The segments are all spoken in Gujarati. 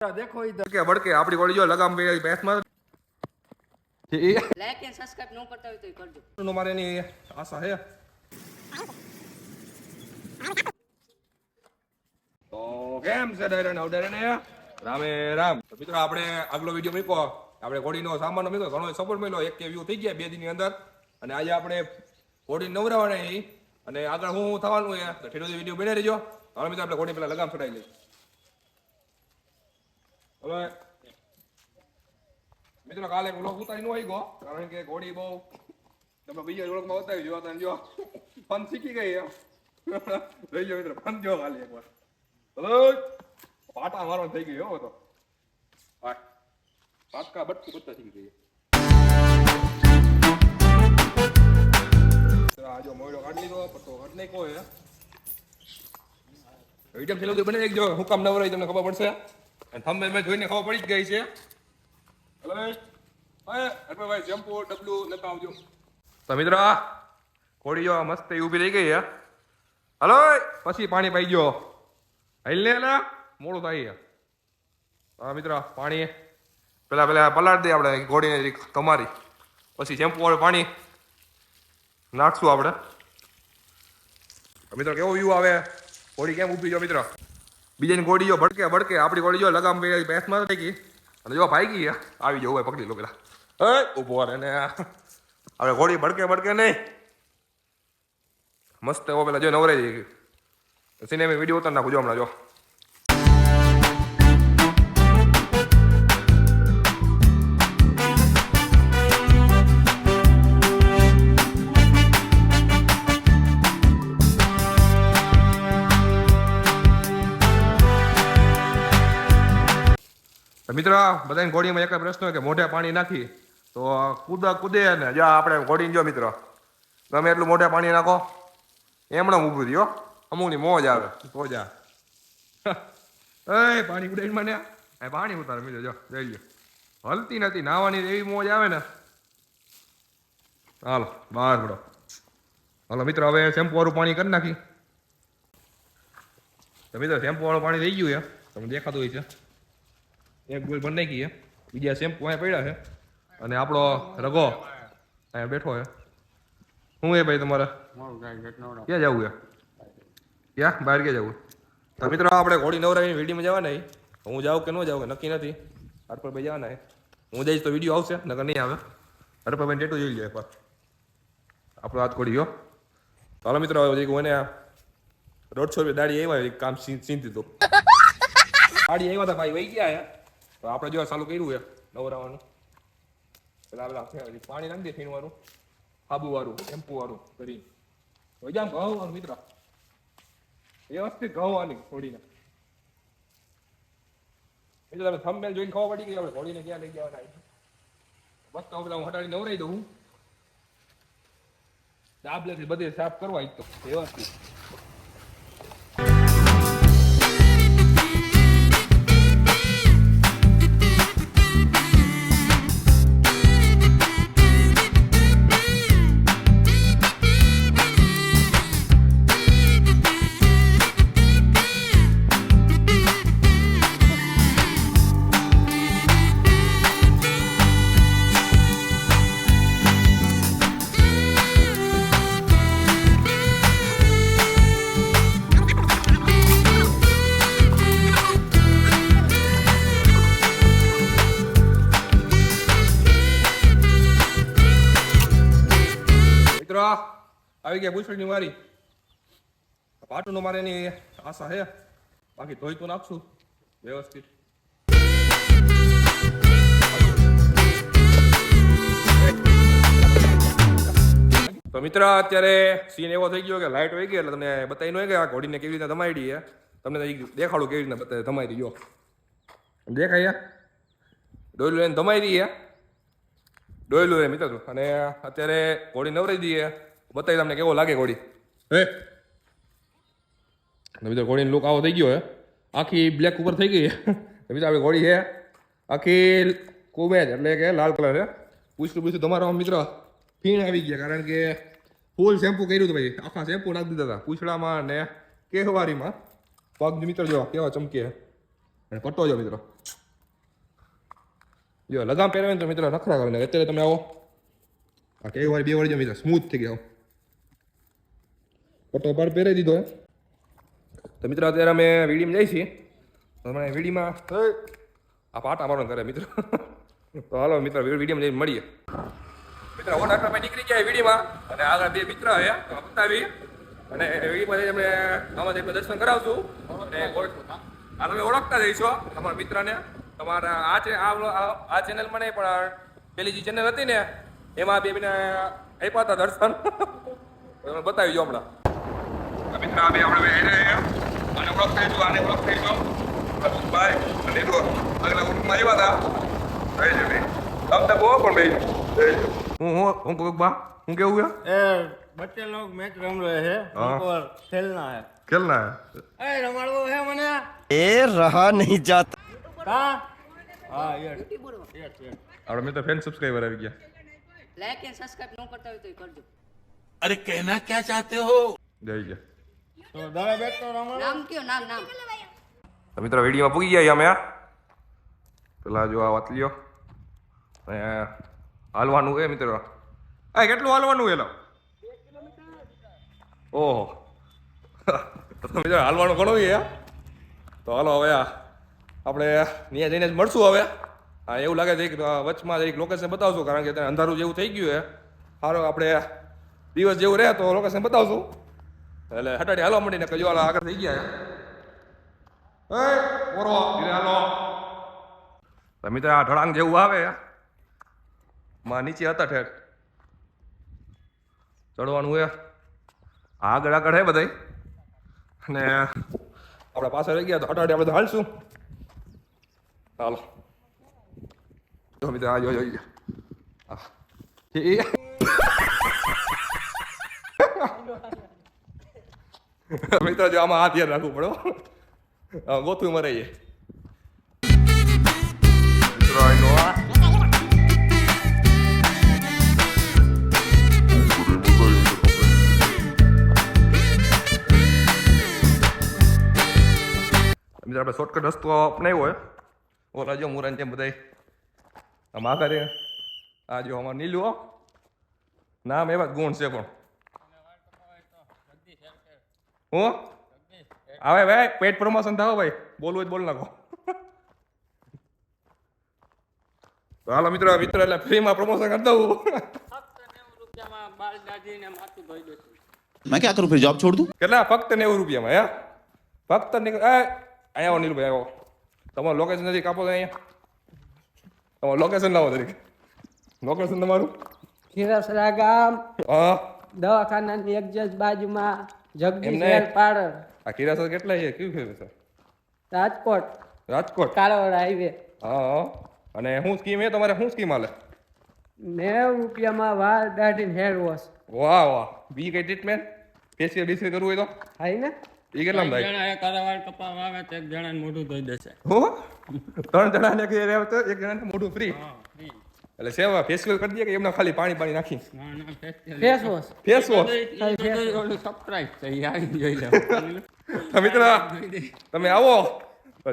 देखो इधर કે વડકે આપણી ગોળી જો લગામ બે ભેંસમાં એ લાઈક એન્ડ સબસ્ક્રાઇબ ન કરતા હોય તો કરજો નો મારે એની આશા હે તો કેમ છે ડરે ને ડરે ને રામે રામ તો મિત્રો આપણે આગલો વિડીયો મૂક્યો આપણે ઘોડીનો સામાન મૂક્યો ઘણો સપોર્ટ મળ્યો એક કે વ્યૂ થઈ ગયા બે દિનની અંદર અને આજે આપણે ઘોડી નવરાવાના છે અને આગળ હું થવાનું છે તો ઠેઠો વિડીયો બને રહેજો હવે મિત્રો આપણે ઘોડી પેલા લગામ ચડાવી લઈએ હવે મિત્રો કાલે વ્લોગ ઉતારી નો આવી ગયો કારણ કે ઘોડી બહુ તમે બીજા વ્લોગમાં બતાવી જો તને જો. ફન શીખી ગઈ એમ. રહી ગયો મિત્રો, ફન જો કાલે એકવાર. હલો. પાટા મારો થઈ ગયો હો તો. હા. પાટકા બટકું બધા શીખી ગઈ આ જો મોયડો કાઢી લીધો પટ્ટો કાઢી નાખ્યો હે. વીડિયો છેલ્લું બની દેખજો હું કામ નવરાઈ તમને ખબર પડશે. અને થંબનેલ મેં જોઈને ખબર પડી જ ગઈ છે. ભાઈ. શેમ્પુ ડબલું લેતા આવજો. તો મિત્રો કોડી જો મસ્ત ઊભી રહી ગઈ હે હલો પછી પાણી પાઈ ગયો. હાલ ને મોડું થાય હા મિત્રો પાણી. પેલા પેલા પલાળ દઈએ આપણે ઘોડીને તમારી. પછી શેમ્પુ વાળું પાણી નાખશું આપણે. મિત્રો કેવો વ્યૂ આવે? ઘોડી કેમ ઊભી જો મિત્રો? બીજાની ગોળીઓ ભડકે ભડકે. આપણી ગોળીઓ લગામ બેસમાં થઈ ગઈ અને જો ભાઈ ગઈ આવી જવું હોય પકડી લો પેલા. એ ઊભો રે ને. હવે ઘોડી ભડકે ભડકે નહીં. મસ્ત એવો પેલા જો નવરાઈ જઈ ગઈ. સિનેમા વીડિયો ઉતાર નાખું જો હમણાં જો. મિત્રો, બધાની ઘોડીમાં એક પ્રશ્ન હોય કે મોઢે પાણી નાખી તો કૂદ કૂદે ને જો, આપણે ઘોડીને જો મિત્રો. ગમે એટલું મોઢે પાણી નાખો. એમણે ઊભું થયો અમુકની મોજ આવે. તો જા એ, પાણી ઉડાડી મને એ, પાણી ઉતારે મિત્રો, જો, જઈ લો હલતી નથી, નાવાની એવી મોજ આવે ને. હાલો, બહાર પડો. હાલો મિત્રો, હવે શેમ્પુ વાળું પાણી કરી નાખી. તો મિત્રો, શેમ્પુ વાળું પાણી રહી ગયું એ તમને દેખાતું હોય છે. એક ગોલ બની ગઈ છે. બીજા શેમ્પુ અહીંયા પડ્યા છે. અને આપણો રગો અહીંયા બેઠો છે. શું એ ભાઈ તમારે? ક્યાં જવું છે? ક્યાં? બહાર ક્યાં જવું? તો મિત્રો, આપણે ઘોડી નવરાવીની વિડીયોમાં જવાના. હું જાઉં કે ન જાઉં કે નક્કી નથી. હરપરભાઈ જવાના હું જઈશ તો વીડિયો આવશે, નકર નહીં આવે. હરપરભાઈ ટેટુ જોઈ લે એકવાર. આપણો હાથ ઘોડી ગયો ચાલો મિત્રો એને દોઢસો રૂપિયા દાડી આવ્યા એક કામ સીનતી તો દાડી આવ્યા હતા ભાઈ, વહી ગયા તો આપણે જો ચાલુ કર્યું છે, નવરાવાનું. પેલા પેલા પાણી નાખી દે વાળું સાબુ વાળું શેમ્પુ વાળું કરી હોય જામ ઘઉં વાળું મિત્ર. વ્યવસ્થિત ઘઉં વાની હોળીને. એટલે તમે થંબનેલ જોઈને ખબર પડી ગઈ આપણે હોળીને ક્યાં લઈ જવાના છે. બસ તો બધા હું હટાડી નવરાઈ દઉં દાબલેથી બધે સાફ કરવા જ તો, વ્યવસ્થિત. આવી ગયા પૂછડીની મારી પાટુનો મારે એની આશા છે બાકી ધોઈ તો નાખશું. વ્યવસ્થિત. તો મિત્ર, અત્યારે સીન એવો થઈ ગયો કે લાઇટ વહી ગઈ એટલે તમને બતાવી ન કે આ ઘોડીને કેવી રીતે ધમાડી છે તમને દેખાડું કેવી રીતે ધમાઈ ગયો દેખાય ડોયલું એને ધમાઈ દઈએ ડોયલું એ મિત્ર. અને અત્યારે ઘોડી નવરાઈ દઈએ બતાવી તમને કેવો લાગે ઘોડી હે? બીજો ઘોડીનો લુક આવો થઈ ગયો હે. આખી બ્લેક ઉપર થઈ ગઈ મિત્રો આપણી ઘોડી છે આખી કુમેજ એટલે કે લાલ કલર છે પૂછતું પૂછતું તમારો મિત્ર ફીણ આવી ગયા, કારણ કે ફૂલ શેમ્પુ કર્યું હતું ભાઈ. આખા શેમ્પુ નાખી દીધા હતા. પૂછડામાં ને કેહવારીમાં. પગ મિત્ર જો, કેવા ચમકે અને પટ્ટો જો મિત્રો. જો, લગામ પહેરાવે તો મિત્રો નખરા કરીને અત્યારે તમે આવો. આ કેહવારી વાર બે વળી જો મિત્રો સ્મૂથ થઈ ગયા પટ્ટો પાડ પહેરાવી દીધો તો મિત્રો, અત્યારે અમે વીડીમાં જઈએ છીએ. તમે વીડીમાં આ પાટા મારો કરે મિત્રો. તો હાલો, મિત્રો વીડીમાં જઈને મળીએ. મિત્રો, ઓટ આટલા નીકળી ગયા વીડીમાં. અને આગળ બે મિત્ર છે, તો બતાવી અને વીડીમાં જઈને અમે આમાં દર્શન કરાવશું. અને તમે ઓળખતા જઈશો તમારા મિત્રને. તમારા આ છે આ ચેનલમાં નહીં, પણ પેલી જે ચેનલ હતી ને, એમાં બે આપ્યા હતા દર્શન. તમે બતાવી જો હમણાં. મિત્ર આ બે આપણે બે એને આને ઓળખતા જઈશું આને ઓળખતા જઈશું ભાઈ અને જો આગલા ગ્રુપમાં આવ્યા હતા રહી છે ભાઈ તમ તક હો પણ ભાઈ હું હું હું કહું બા હું કેવું છે ए बच्चे लोग मैच रम रहे हैं हाँ। उनको खेलना है ખેલના ए रमाड़ो है मने ए रहा नहीं जाता कहाँ हाँ ये YouTube બોલો. ये ये આપણે મેં તો ફેન સબસ્ક્રાઈબર આવી ગયા લાઈક એન્ડ સબસ્ક્રાઇબ ન કરતા હોય તો કરજો अरे कहना क्या चाहते हो જઈ ગયા તો મિત્રો વિડીયોમાં પૂગી ગયા અમે પેલા જો આ વાતલીઓ અને હાલવાનું એ મિત્રો. હા કેટલું હાલવાનું એલો ઓહો. મિત્રો હાલવાનું ઘણું એ તો હાલો હવે આપણે ત્યાં જઈને જ મળશું હવે. હા એવું લાગે છે કે વચમાં એક લોકેશન બતાવશું કારણ કે ત્યાં અંધારું જેવું થઈ ગયું છે. સારું આપણે દિવસ જેવું રહે તો લોકેશન બતાવશું. એટલે હટાડી હાલવા માંડીને કજો હાલો, આગળ થઈ ગયા એ હાલો. તો આ ઢળાંગ જેવું આવે માં નીચે હતા ઠેઠ. ચડવાનું આ આગળ આગળ હે બધાય? અને આપણે પાસે રહી ગયા તો હટાડી આપણે તો હાલશું. હાલો. આ જો. આ. એ મિત્ર જો આમાં હાથ ધ્યાન રાખવું પડે ગોથું મરાઈએ. મિત્રો આપણે શોર્ટકટ રસ્તો અપનાવ્યો હોય ઓલા જો મુરાન જેમ બધા આમ આ કરે આ જો અમારે નીલું હો. નામ એવા ગુણ છે પણ. હું? હવે ભાઈ પેટ પ્રમોશન થાવ ભાઈ. બોલવું જ બોલ નાખો. હાલો મિત્રો મિત્રો એટલે ફ્રીમાં પ્રમોશન કરી દઉં. મેં ક્યાં કરું ફરી જોબ છોડ દઉં? કેટલા? ફક્ત નેવું રૂપિયામાં હે? ફક્ત નીકળ અહીંયા આવો નીલભાઈ આવો. તમારું લોકેશન નથી કાપો તો અહીંયા. તમારું લોકેશન લાવો તરીકે લોકેશન તમારું? ખીરસરા ગામ એક એક્ઝેક્ટ બાજુમાં. જગદીશ કેટલા છે? કયું છે? રાજકોટ. રાજકોટ? કાળાવાડ હાઈવે. અને શું સ્કીમ એ? તમારે શું સ્કીમ આલે? નેવ રૂપિયામાં વાળ દાઢી હેર વોશ. વાહ વાહ. બી કઈ ટ્રીટમેન્ટ? ફેશિયલ બેશિયલ કરવું હોય તો? થાય એ કેટલા જણા એક કપા વાવે તો એક જણાને મોઢું ધોઈ દેશે. હો? ત્રણ જણાને કે રહેવું તો એક જણાને મોઢું ફ્રી હા ફ્રી એટલે સેવા ફેશિયલ કરી દે કે એમના ખાલી પાણી પાણી નાખી ના ના face wash face wash subscribe થઈ આવી જોઈ લે. મિત્ર તમે આવો.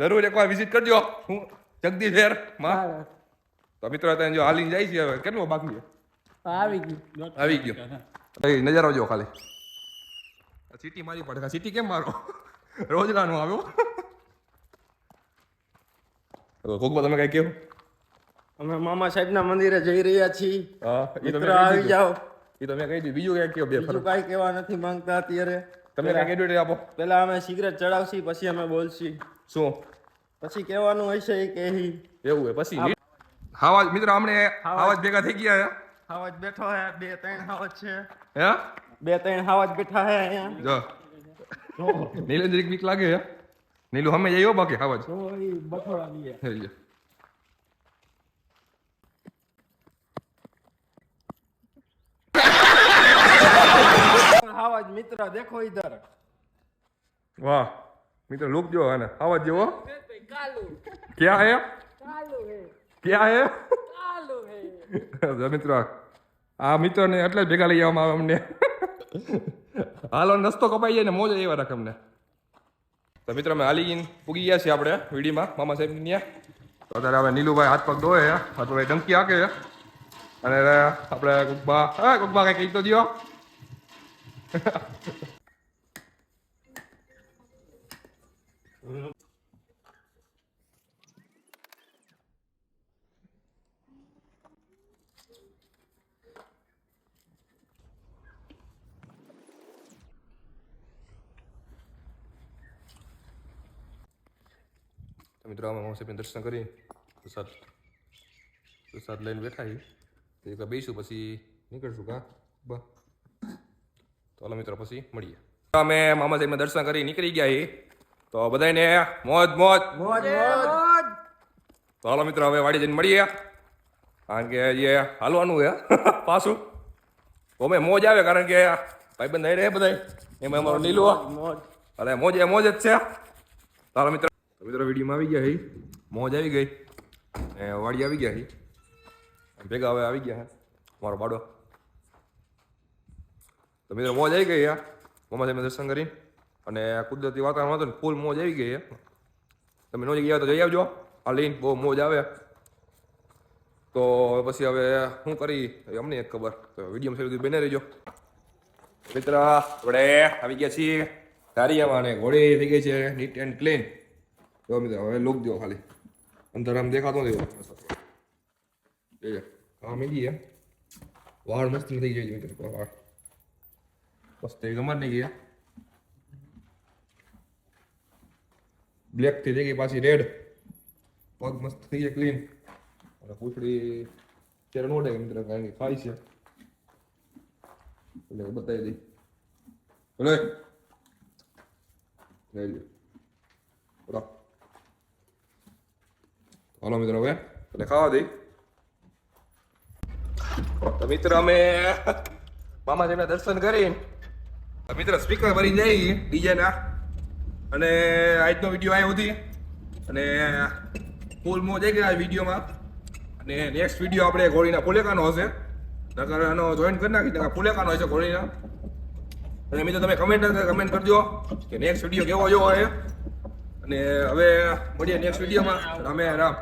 જરૂર એકવાર વિઝિટ કરજો. હું જગદીશ હેરમાં. તો મિત્ર ત્યાં જો હાલીને જાય છે હવે કેટલું બાકી છે? આવી ગયું. આવી ગયો. ભાઈ નજારો જો ખાલી. સિટી મારી પડે. સિટી કેમ મારો? રોજગારનું આવ્યો. કોકબા તમે કઈ કેવું અમે મામા સાહેબના મંદિરે જઈ રહ્યા છીએ. મિત્ર આવી જાઓ. એ તમે કહી દીધું. બીજું કઈ કયો બે બીજું કાંઈ કહેવા નથી માંગતા અત્યારે. તમે કઈ એડવર્ટાઈઝ આપો. પેલા અમે સિગરેટ ચડાવશી પછી અમે બોલશી. શું? પછી કહેવાનું હશે ઈ કે એવું હે પછી હાવાજ મિત્રો અમને હાવાજ ભેગા થઈ ગયા હાવાજ હાવજ બેઠો હે બે ત્રણ હાવાજ છે. હે? બે ત્રણ હાવાજ બેઠા હે અહીંયા. જો. નીલેન્દ્રિક બીક લાગે હે. નીલું અમે જઈએ હો બાકી હાવા જ ઈ બઠોડા દીએ જ મિત્ર દેખો ઇધર વાહ મિત્રો લુક જો અને આવા જ જેવો? ક્યાં હે? ક્યાં હે? જો મિત્રો આ મિત્રને એટલે જ ભેગા લઈ આવવામાં આવે અમને. હાલો રસ્તો કપાઈ જાય ને મોજ એવા રાખ અમને. તો મિત્રો અમે હાલી પૂગી ગયા છીએ આપણે વીડીમાં મામા સાહેબની ત્યાં તો અત્યારે હવે નીલુભાઈ હાથ પગ ધોવે હાથ પગ ધમકી હાકે છે. અને આપણે ગુબ્બા હા ગુબ્બા કંઈક કહી તો દો તો મિત્રો અમે મામા સાહેબને દર્શન કરી. પ્રસાદ પ્રસાદ લઈને બેઠા છીએ. તો એક બેસું, પછી નીકળશું, કા? બા તો હાલો મિત્રો પછી મળીએ. અમે મામા સાહેબના દર્શન કરી નીકળી ગયા છીએ. તો બધાને મોજ મોજ. મોજ મોજ. તો હાલો મિત્રો હવે વાડી જઈને મળીએ. કારણ કે જે હાલવાનું હે પાછું. ગમે મોજ આવે કારણ કે ભાઈબંધ અહીં રહે બધા એમાં અમારો નીલો. મોજ અરે મોજ એ મોજ જ છે. તારા મિત્ર. મિત્રો વિડીયોમાં આવી ગયા હી મોજ આવી ગઈ. વાડી આવી ગયા હી ભેગા હવે આવી ગયા હે મારો બાડો. તો મિત્રો મોજ આવી ગઈ યાર મમ્મા દર્શન કરી. અને કુદરતી વાતાવરણ હતું ને, ફૂલ મોજ આવી ગઈ તમે નોજી ગયા તો જઈ આવજો. આ લઈને બહુ મોજ આવે. તો પછી હવે શું કરી? અમને એક ખબર. તો વીડિયો સુધી બને રહેજો. મિત્ર, આપણે આવી ગયા છીએ. કારિયામાં અને ઘોડી થઈ ગઈ છે નીટ એન્ડ ક્લીન જો મિત્ર, હવે લુક દો ખાલી. અંદર આમ દેખાતો નથી. હા એમ વાળ મસ્ત થઈ જાય મિત્ર વાળ. મસ્ત એ ગમત નહીં ગયા બ્લેકથી થઈ ગઈ પાછી રેડ પગ મસ્ત થઈ જાય ક્લીન અને પૂછડી ત્યારે નો ડે મિત્ર કારણ કે ખાય છે એટલે બતાવી દઈ બોલે લઈ લ્યો બોલો હાલો મિત્રો હવે એટલે ખાવા દઈ તો મિત્ર અમે મામા જેમના દર્શન કરી તો મિત્ર સ્પીકર ભરી જાય ડીજેના. અને આજનો વીડિયો આવ્યો હતી અને ફૂલ મોજ આવી ગયા વિડીયોમાં? અને નેક્સ્ટ વીડિયો આપણે ઘોડીના ફુલેકાનો હશે. નકર એનો જોઈન કરી નાખી, નકર ફુલેકાનો હશે ઘોડીના. અને મિત્રો, તમે કમેન્ટ કમેન્ટ કરજો કે નેક્સ્ટ વીડિયો કેવો જોવો છે અને હવે મળીએ નેક્સ્ટ વિડીયોમાં રામે રામ.